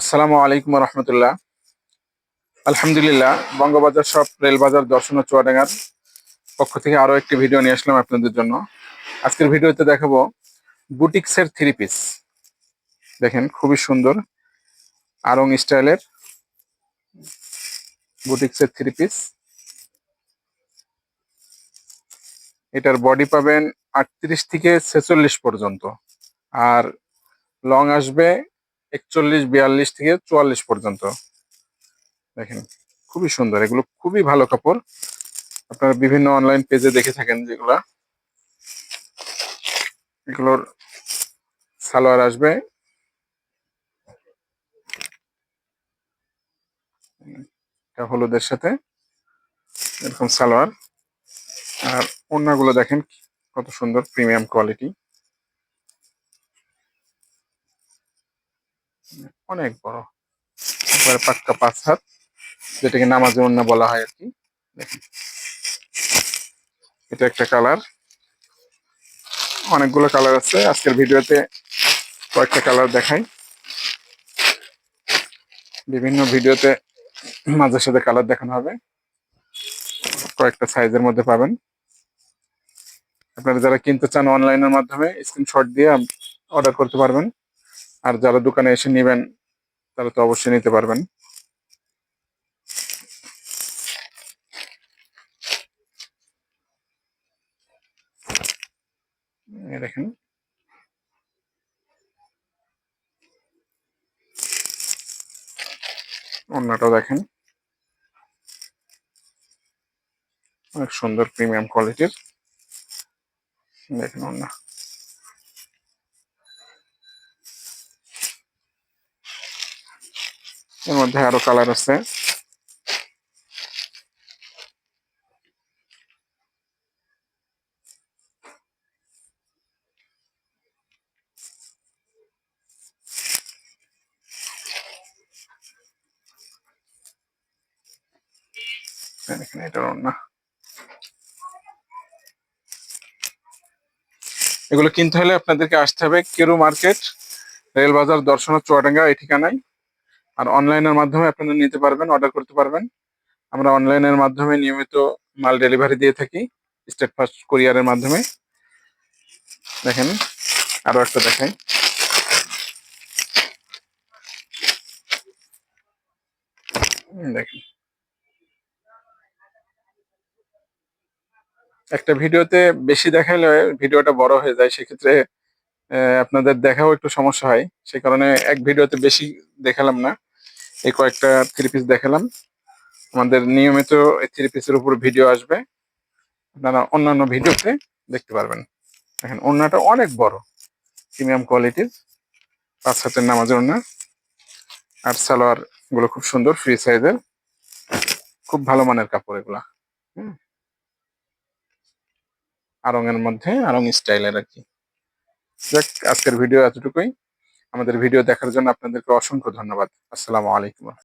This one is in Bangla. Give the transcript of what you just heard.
আসসালামু আলাইকুম রহমতুল্লাহ। আলহামদুলিল্লাহ, বঙ্গবাজার সব রেলবাজার দর্শন ও চুয়াডাঙ্গার পক্ষ থেকে আরও একটি ভিডিও নিয়ে আসলাম আপনাদের জন্য। আজকের ভিডিওতে দেখাবো বুটিক্সের থ্রি পিস দেখেন, খুবই সুন্দর, আরং স্টাইলের বুটিক্সের থ্রি পিস এটার বডি পাবেন আটত্রিশ থেকে ছেচল্লিশ পর্যন্ত। আর লং আসবে একচল্লিশ, বিয়াল্লিশ থেকে চুয়াল্লিশ পর্যন্ত। দেখেন, খুবই সুন্দর। এগুলো খুবই ভালো কাপড়। আপনারা বিভিন্ন অনলাইন পেজে দেখে থাকেন যেগুলা। এগুলোর সালোয়ার আসবে। এটা হলুদের সাথে। এরকম সালোয়ার। আর ওড়নাগুলো দেখেন, কত সুন্দর প্রিমিয়াম কোয়ালিটি অনেক বড়। পাক্কা পাঁচ হাত যেটাকে নামাজে অন্য বলা হয় আর কি। এটা একটা কালার। অনেকগুলো কালার আছে। আজকের ভিডিওতে কয়েকটা কালার দেখাই। বিভিন্ন ভিডিওতে মাঝে সাথে কালার দেখানো হবে। কয়েকটা সাইজের মধ্যে পাবেন। আপনারা যারা কিনতে চান অনলাইনের মাধ্যমে, স্ক্রিনশট দিয়ে অর্ডার করতে পারবেন। আর যারা দোকানে এসে নেবেন, তারা তো অবশ্যই নিতে পারবেন। দেখেন। অন্যটাও দেখেন। অনেক সুন্দর প্রিমিয়াম কোয়ালিটির দেখেন অন্য। এর মধ্যে আরও কালার আছে। অন্য এগুলো কিনতে হলে আপনাদেরকে আসতে হবে। কেরু মার্কেট, রেলবাজার, দর্শন চুয়াডাঙ্গা এই ঠিকানায়। আর অনলাইনের মাধ্যমে আপনারা নিতে পারবেন অর্ডার করতে পারবেন। আমরা অনলাইনের মাধ্যমে নিয়মিত মাল ডেলিভারি দিয়ে থাকি স্টেট ফার্স্ট কুরিয়ারের মাধ্যমে। দেখেন, আরও একটা দেখাই। দেখেন। একটা ভিডিওতে বেশি দেখাইলে ভিডিওটা বড় হয়ে যায়, সেক্ষেত্রে আপনাদের দেখাও একটু সমস্যা হয়। সে কারণে এক ভিডিওতে বেশি দেখালাম না। এই কয়েকটা থ্রি পিস দেখালাম। আমাদের নিয়মিত এই থ্রি পিসের উপর ভিডিও আসবে। আপনারা অন্যান্য ভিডিওতে দেখতে পারবেন। দেখেন, ওড়নাটা অনেক বড়। প্রিমিয়াম কোয়ালিটির পাঁচ হাতের নামাজের ওড়না। আর সালোয়ারগুলো খুব সুন্দর ফ্রি সাইজের খুব ভালো মানের কাপড় এগুলা। হুম। আরঙের মধ্যে আরং স্টাইলের আর কি। যাক, আজকের ভিডিও এতটুকুই। আমাদের ভিডিও দেখার জন্য আপনাদেরকে অসংখ্য ধন্যবাদ। আসসালামু আলাইকুম।